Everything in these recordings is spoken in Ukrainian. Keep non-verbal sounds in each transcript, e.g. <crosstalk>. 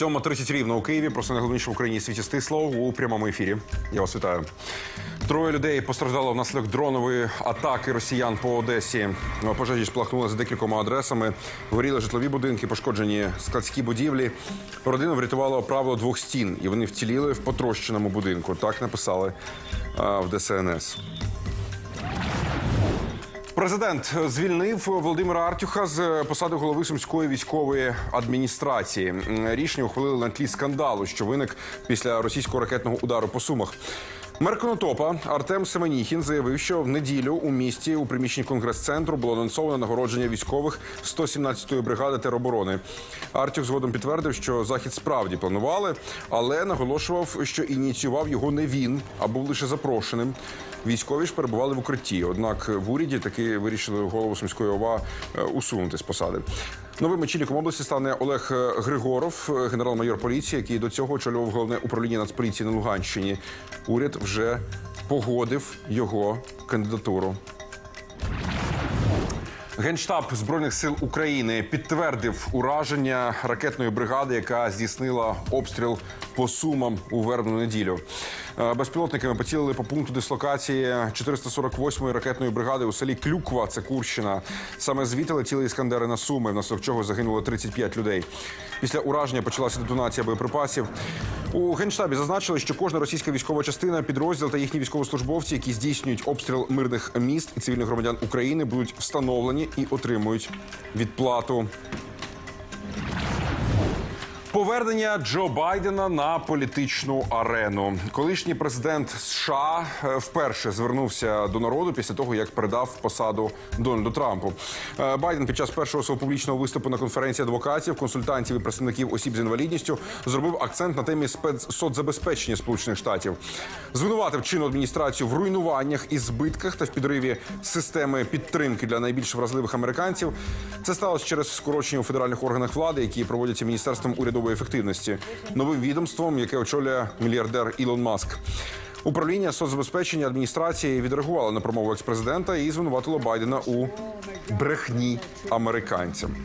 7.30 рівно у Києві. Просто найголовніше в Україні світі стисло у прямому ефірі. Я вас вітаю. Троє людей постраждало внаслідок дронової атаки росіян по Одесі. Пожежі спалахнули за декількома адресами. Горіли житлові будинки, пошкоджені складські будівлі. Родину врятувало правило двох стін, і вони вціліли в потрощеному будинку. Так написали а, в ДСНС. Президент звільнив Володимира Артюха з посади голови сумської військової адміністрації. Рішення ухвалили на тлі скандалу, що виник після російського ракетного удару по сумах. Мер Конотопа Артем Семеніхін заявив, що в неділю у місті у приміщенні конгрес-центру було анонсовано нагородження військових 117-ї бригади тероборони. Артюх згодом підтвердив, що захід справді планували, але наголошував, що ініціював його не він, а був лише запрошеним. Військові ж перебували в укритті. Однак в уряді таки вирішили голову сумської ОВА е, усунути з посади. Новим очільником області стане Олег е, Григоров, е, генерал-майор поліції, який до цього очолював головне управління Нацполіції на Луганщині. Уряд вже погодив його кандидатуру. Генштаб збройних сил України підтвердив ураження ракетної бригади, яка здійснила обстріл по сумам у вербну неділю. Е, Безпілотниками поцілили по пункту дислокації 448-ї ракетної бригади у селі Клюква, це Курщина. Саме звідти летіли іскандери на суми, внаслідок чого загинуло 35 людей. Після ураження почалася детонація боєприпасів. У генштабі зазначили, що кожна російська військова частина, підрозділ та їхні військовослужбовці, які здійснюють обстріл мирних міст і цивільних громадян України, будуть встановлені і отримують відплату. Повернення Джо Байдена на політичну арену. Колишній президент США е, вперше звернувся до народу після того, як передав посаду Дональду Трампу. Е, Байден під час першого свого публічного виступу на конференції адвокатів, консультантів і представників осіб з інвалідністю зробив акцент на темі спецсоцзабезпечення Сполучених Штатів. Звинуватив чинну адміністрацію в руйнуваннях і збитках та в підриві системи підтримки для найбільш вразливих американців. Це сталося через скорочення у федеральних органах влади, які проводяться міністерством урядової ефективності, новим відомством, яке очолює мільярдер Ілон Маск. Управління соцзабезпечення адміністрації відреагувало на промову експрезидента і звинуватило Байдена у брехні американцям.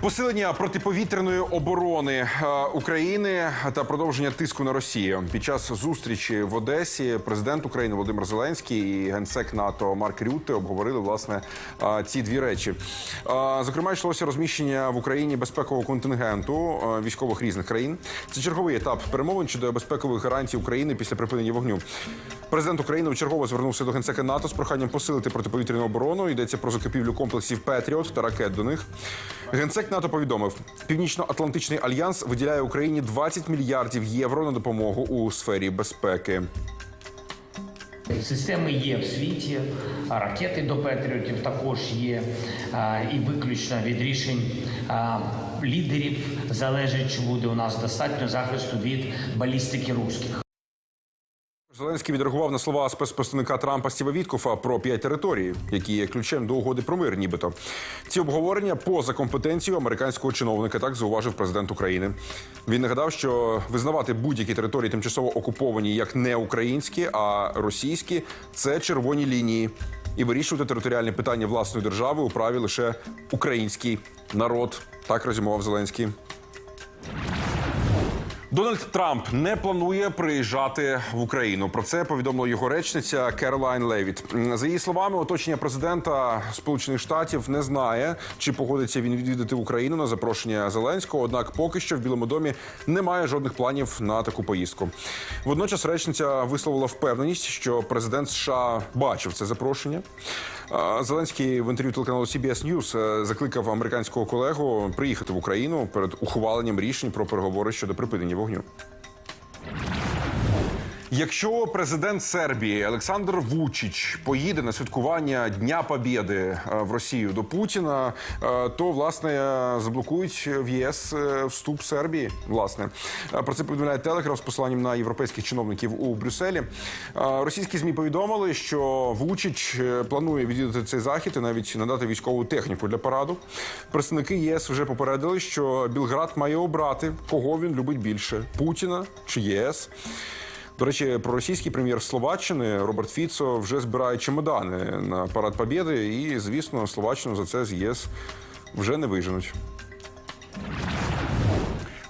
Посилення протиповітряної оборони е, України та продовження тиску на Росію під час зустрічі в Одесі президент України Володимир Зеленський і генсек НАТО Марк Рютте обговорили власне е, ці дві речі. Е, Зокрема, йшлося розміщення в Україні безпекового контингенту військових різних країн. Це черговий етап перемовин щодо безпекових гарантій України після припинення вогню. Президент України вчергово звернувся до генсека НАТО з проханням посилити протиповітряну оборону. Йдеться про закупівлю комплексів Петріот та ракет до них. Генсек НАТО повідомив, Північно-Атлантичний альянс виділяє Україні 20 мільярдів євро на допомогу у сфері безпеки. Системи є в світі, ракети до Петріотів також є, і виключно від рішень лідерів залежить, чи буде у нас достатньо захисту від балістики русських. Зеленський відреагував на слова спецпредставника Трампа Стіва Віткофа про п'ять територій, які є ключем до угоди про мир. Нібито ці обговорення поза компетенцією американського чиновника. Так зауважив президент України. Він нагадав, що визнавати будь-які території тимчасово окуповані як не українські, а російські це червоні лінії. І вирішувати територіальні питання власної держави у праві лише український народ. Так резюмував Зеленський. Дональд Трамп не планує приїжджати в Україну. Про це повідомила його речниця Керолайн Левіт. За її словами, оточення президента Сполучених Штатів не знає, чи погодиться він відвідати Україну на запрошення Зеленського. Однак, поки що в Білому домі немає жодних планів на таку поїздку. Водночас речниця висловила впевненість, що президент США бачив це запрошення. Зеленський в інтерв'ю телеканалу CBS News е, закликав американського колегу приїхати в Україну перед ухваленням рішень про переговори щодо припинення вогню. Якщо президент Сербії Олександр Вучич поїде на святкування Дня Побєди е, в Росію до Путіна, е, то власне заблокують в ЄС е, вступ Сербії. Власне про це повідомляє Телеграф з посиланням на європейських чиновників у Брюсселі. Російські змі повідомили, що Вучич планує відвідати цей захід і навіть надати військову техніку для параду. Представники ЄС вже попередили, що Білград має обрати, кого він любить більше Путіна чи ЄС. До речі, проросійський прем'єр Словаччини Роберт Фіцо вже збирає чемодани на парад Побєди, і звісно, Словаччину за це з ЄС вже не виженуть.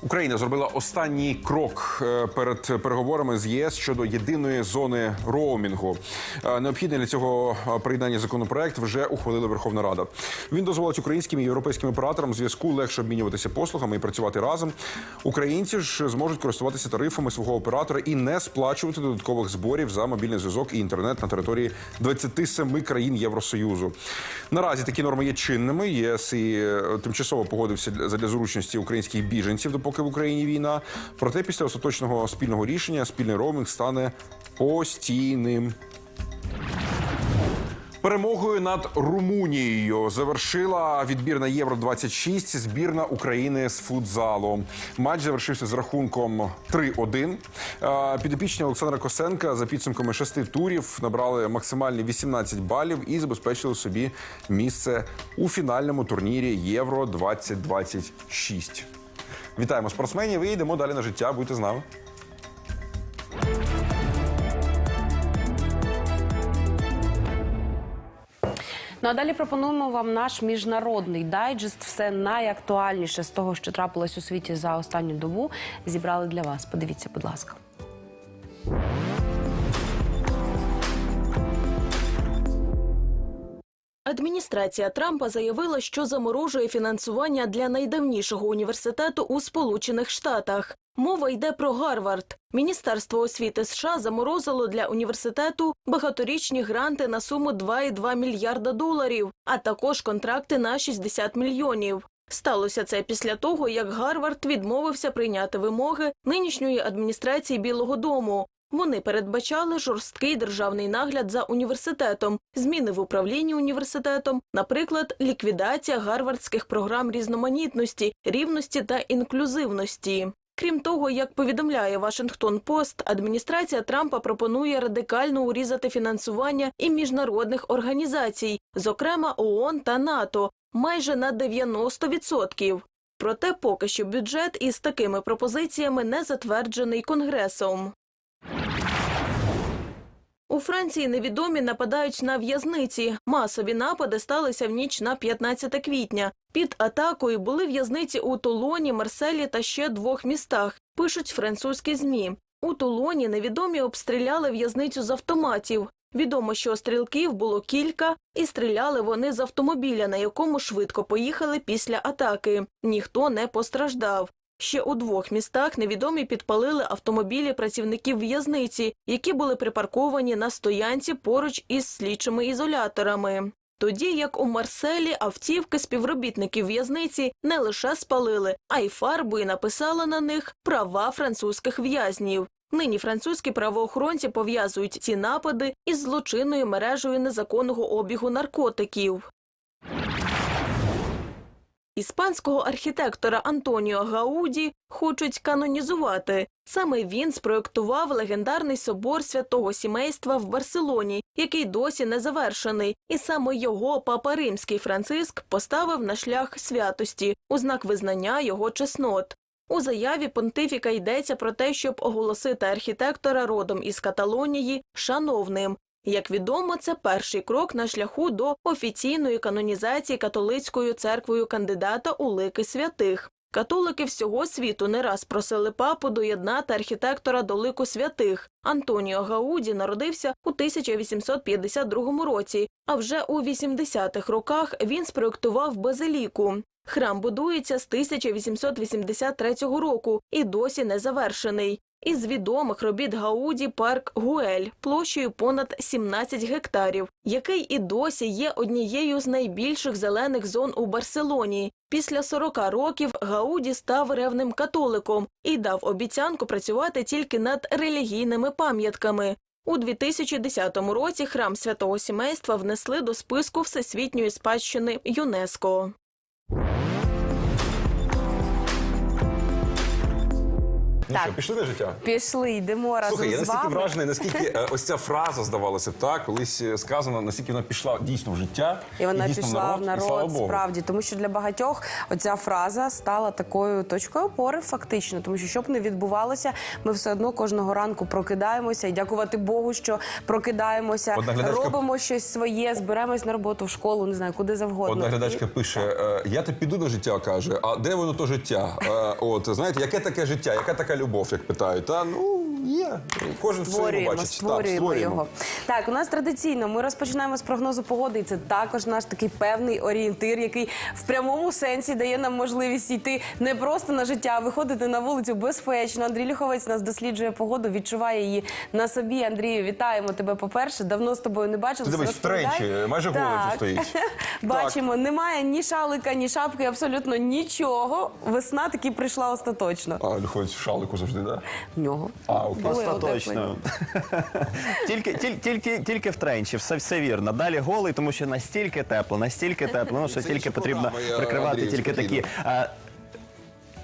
Україна зробила останній крок е, перед переговорами з ЄС щодо єдиної зони роумінгу. Е, Необхідний для цього е, приєднання законопроект вже ухвалила Верховна Рада. Він дозволить українським і європейським операторам зв'язку легше обмінюватися послугами і працювати разом. Українці ж зможуть користуватися тарифами свого оператора і не сплачувати додаткових зборів за мобільний зв'язок і інтернет на території 27 країн Євросоюзу. Наразі такі норми є чинними. ЄС і тимчасово погодився для зручності українських біженців, допоки в Україні війна. Проте після остаточного спільного рішення спільний роумінг стане постійним. Перемогою над Румунією завершила відбір на Євро 26 збірна України з футзалу. Матч завершився з рахунком 3-1. Е, Підопічні Олександра Косенка за підсумками шести турів набрали максимальні 18 балів і забезпечили собі місце у фінальному турнірі Євро 2026. Вітаємо спортсменів і йдемо далі на життя. Будьте з нами. Ну а далі пропонуємо вам наш міжнародний дайджест. Все найактуальніше з того, що трапилось у світі за останню добу. Зібрали для вас. Подивіться, будь ласка. Адміністрація Трампа заявила, що заморожує фінансування для найдавнішого університету у Сполучених Штатах. Мова йде про Гарвард. Міністерство освіти США заморозило для університету багаторічні гранти на суму 2,2 мільярда доларів, а також контракти на 60 мільйонів. Сталося це після того, як Гарвард відмовився прийняти вимоги нинішньої адміністрації Білого Дому. Вони передбачали жорсткий державний нагляд за університетом, зміни в управлінні університетом, наприклад, ліквідація гарвардських програм різноманітності, рівності та інклюзивності. Крім того, як повідомляє Вашингтон Пост, адміністрація Трампа пропонує радикально урізати фінансування і міжнародних організацій, зокрема ООН та НАТО, майже на 90%. Проте поки що бюджет із такими пропозиціями не затверджений Конгресом. У Франції невідомі нападають на в'язниці. Масові напади сталися в ніч на 15 квітня. Під атакою були в'язниці у Тулоні, Марселі та ще двох містах. Пишуть французькі змі. У Тулоні невідомі обстріляли в'язницю з автоматів. Відомо, що стрілків було кілька, і стріляли вони з автомобіля, на якому швидко поїхали після атаки. Ніхто не постраждав. Ще у двох містах невідомі підпалили автомобілі працівників в'язниці, які були припарковані на стоянці поруч із слідчими ізоляторами. Тоді як у Марселі автівки співробітників в'язниці не лише спалили, а й фарбою написали на них права французьких в'язнів. Нині французькі правоохоронці пов'язують ці напади із злочинною мережею незаконного обігу наркотиків. Іспанського архітектора Антоніо Гауді хочуть канонізувати. Саме він спроєктував легендарний собор святого сімейства в Барселоні, який досі не завершений, і саме його папа римський Франциск поставив на шлях святості у знак визнання його чеснот. У заяві понтифіка йдеться про те, щоб оголосити архітектора родом із Каталонії шановним. Як відомо, це перший крок на шляху до офіційної канонізації католицькою церквою кандидата у лики святих. Католики всього світу не раз просили папу доєднати архітектора до лику святих. Антоніо Гауді народився у 1852 році, а вже у 80-х роках він спроєктував базиліку. Храм будується з 1883 року і досі не завершений. Із відомих робіт Гауді парк Гуель площею понад 17 гектарів, який і досі є однією з найбільших зелених зон у Барселоні. Після 40 років Гауді став ревним католиком і дав обіцянку працювати тільки над релігійними пам'ятками. У 2010 році храм святого сімейства внесли до списку всесвітньої спадщини ЮНЕСКО. Ну що, пішли на життя? Пішли, йдемо разом Слухай, я з настільки вами. вражений, наскільки <laughs> е, ось ця фраза здавалося б так, колись е, сказано, наскільки вона пішла дійсно в життя. І вона дійсно пішла в і слава народ Богу. справді, тому що для багатьох оця фраза стала такою точкою опори, фактично. Тому що що б не відбувалося, ми все одно кожного ранку прокидаємося і дякувати Богу, що прокидаємося, Одна глядачка- робимо щось своє, збираємось на роботу в школу, не знаю, куди завгодно. Одна глядачка пише: е, я то піду на життя, каже. А де воно то життя? Е, От знаєте, яке таке життя, яка така любов, як питають? Та ну є. Кожен в своєму бачить. створюємо Так, його. Так, у нас традиційно ми розпочинаємо з прогнозу погоди, і це також наш такий певний орієнтир, який в прямому сенсі дає нам можливість йти не просто на життя, а виходити на вулицю безпечно. Андрій Люховець нас досліджує погоду, відчуває її на собі. Андрію, вітаємо тебе. По перше, давно з тобою не бачилися. Дивись, Розповідай. втричі, майже Так. стоїть. <laughs> Бачимо, немає ні шалика, ні шапки, абсолютно нічого. Весна таки прийшла остаточно. А, ходить в шалику завжди, да? В нього. А, окей. Були Остаточно. <laughs> <laughs> тільки, тільки, тільки, тільки в тренчі, все, все вірно. Далі голий, тому що настільки тепло, настільки тепло, ну, що тільки потрібно прикривати тільки такі.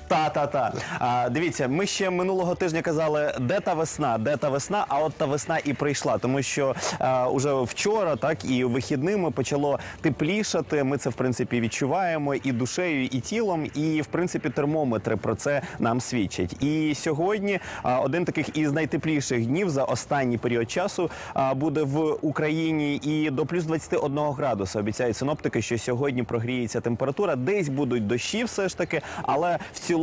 Та, та, та. А, дивіться, ми ще минулого тижня казали, де та весна, де та весна, а от та весна і прийшла, тому що а, уже вчора, так і вихідними почало теплішати. Ми це в принципі відчуваємо і душею, і тілом, і в принципі термометри про це нам свідчать. І сьогодні а, один таких із найтепліших днів за останній період часу а, буде в Україні і до плюс 21 градуса. Обіцяють синоптики, що сьогодні прогріється температура. Десь будуть дощі, все ж таки, але в цілому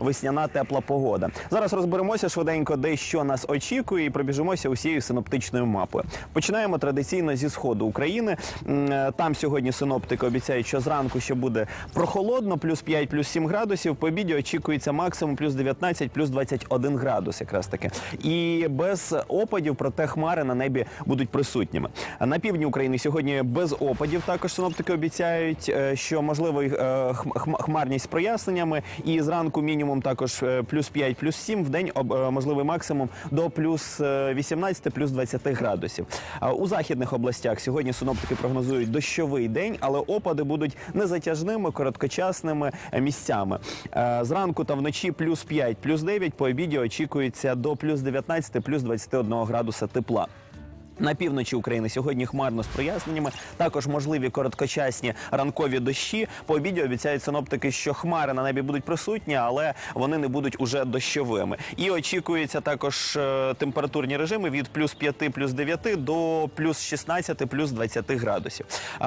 весняна тепла погода. Зараз розберемося швиденько, де що нас очікує, і пробіжимося усією синоптичною мапою. Починаємо традиційно зі сходу України. Е, Там сьогодні синоптики обіцяють, що зранку ще буде прохолодно, плюс 5, плюс 7 градусів. По обіді очікується максимум плюс 19, плюс 21 градус, якраз таки. І без опадів, проте хмари на небі будуть присутніми. На півдні України сьогодні без опадів. Також синоптики обіцяють, е, що можливо е, хм- хм- хмарність з проясненнями. І зранку мінімум також е, плюс 5, плюс 7, в день е, можливий максимум до плюс е, 18, плюс 20 градусів. У західних областях сьогодні синоптики прогнозують дощовий день, але опади будуть незатяжними, короткочасними е, місцями. Е, Зранку та вночі плюс 5, плюс 9, по обіді очікується до плюс 19, плюс 21 градуса тепла. На півночі України сьогодні хмарно з проясненнями. Також можливі короткочасні ранкові дощі. По обіді обіцяють синоптики, що хмари на небі будуть присутні, але вони не будуть уже дощовими. І очікується також е, температурні режими від плюс 5, плюс 9 до плюс 16, плюс 20 градусів.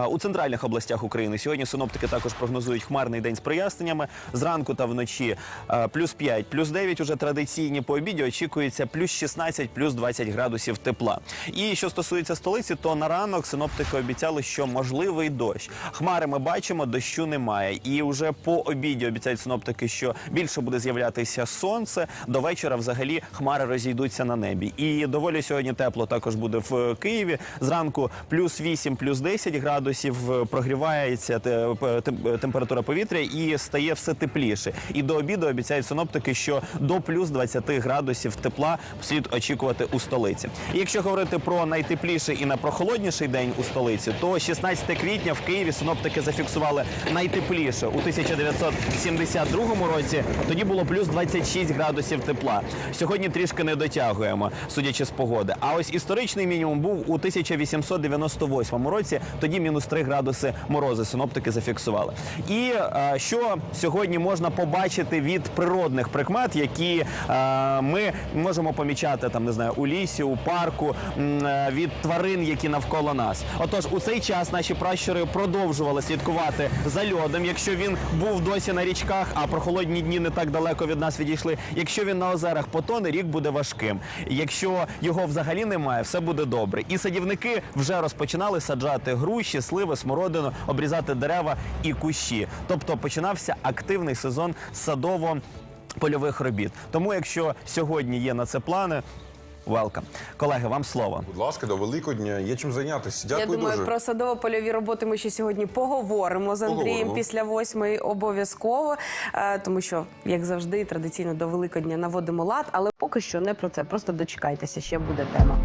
У центральних областях України сьогодні синоптики також прогнозують хмарний день з проясненнями. Зранку та вночі е, плюс 5, плюс 9 уже традиційні. По обіді очікується плюс 16, плюс 20 градусів тепла. І що стосується столиці, то на ранок синоптики обіцяли, що можливий дощ. Хмари ми бачимо, дощу немає. І вже по обіді обіцяють синоптики, що більше буде з'являтися сонце. До вечора взагалі хмари розійдуться на небі. І доволі сьогодні тепло також буде в Києві. Зранку плюс 8, плюс 10 градусів е, прогрівається те- температура повітря і стає все тепліше. І до обіду обіцяють синоптики, що до плюс 20 градусів тепла слід очікувати у столиці. І якщо говорити про найтепліший і найпрохолодніший день у столиці, то 16 квітня в Києві синоптики зафіксували найтепліше у 1972 році. Тоді було плюс 26 градусів тепла. Сьогодні трішки не дотягуємо, судячи з погоди. А ось історичний мінімум був у 1898 році. Тоді мінус 3 градуси морози синоптики зафіксували. І е, що сьогодні можна побачити від природних прикмет, які е, ми можемо помічати там, не знаю, у лісі, у парку, м, е, від тварин, які навколо нас. Отож, у цей час наші пращури продовжували слідкувати за льодом, якщо він був досі на річках, а прохолодні дні не так далеко від нас відійшли. Якщо він на озерах потоне, рік буде важким. Якщо його взагалі немає, все буде добре. І садівники вже розпочинали саджати груші, сливи, смородину, обрізати дерева і кущі. Тобто починався активний сезон садово. Польових робіт. Тому, якщо сьогодні є на це плани, welcome. Колеги, вам слово. Будь ласка, до Великодня є чим зайнятися. Дякую Я думаю, дуже. про садово-польові роботи ми ще сьогодні поговоримо з Андрієм Поговоримо. після восьмої обов'язково, е, тому що, як завжди, традиційно до Великодня наводимо лад, але поки що не про це. Просто дочекайтеся, ще буде тема.